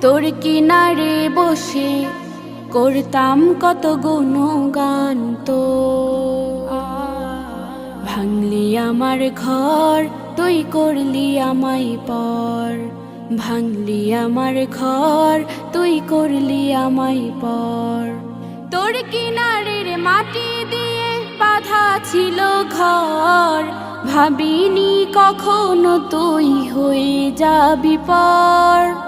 তোর কিনারে বসে করতাম কত গুণগান তো। ভাঙলি আমার ঘর, তুই করলি আমায় পর। ভাঙলি আমার ঘর, তুই করলি আমায় পর। তোর কিনারের মাটি দিয়ে বাধা ছিল ঘর। ভাবিনি কখনো তুই হয়ে যাবি পর।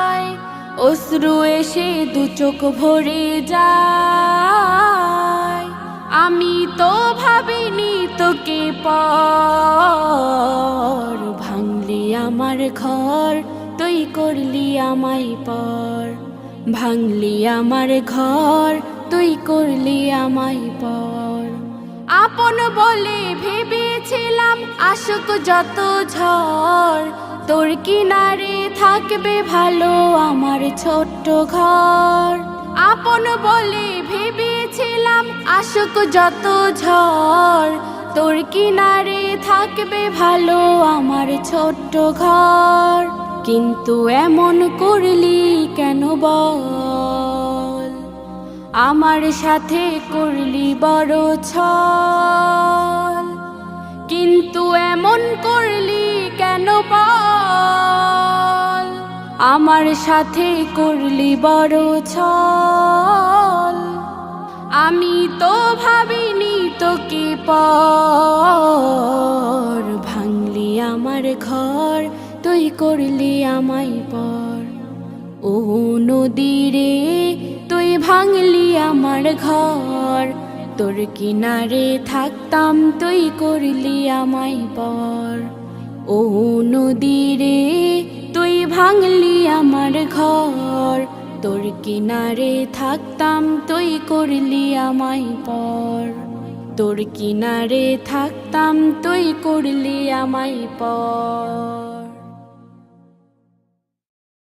এসে দু চোখ ভরে যায়। আমি তো ভাবিনি তোকে পর। ভাঙলি আমার ঘর, তুই করলি আমায় পর। ভাঙলি আমার ঘর, তুই করলি আমায় পর। আপন বলে ভেবেছিলাম আশুক যত ঝড়। তোর কিনারে থাকবে ভালো আমার ছোট্ট ঘর। আপন বলে ভেবেছিলাম আশুক যত ঝড়। তোর কিনারে থাকবে ভালো আমার ছোট্ট ঘর। কিন্তু এমন করলি কেন বল? আমার সাথে করলি বড় ছল। কিন্তু এমন করলি কেন বল? আমার সাথে করলি বড় ছল। আমি তো ভাবিনি তোকে পর। ভাঙলি আমার ঘর, তুই করলি আমায় পর। ও নদীরে তুই ভাঙলি আমার ঘর। তোর কিনারে থাকতাম, তুই করলি আমায় পর। ও নদীরে তুই ভাঙলি আমার ঘর। তোর কিনারে থাকতাম, তুই করলি আমায় পর। তোর কিনারে থাকতাম, তুই করলি আমায় পর।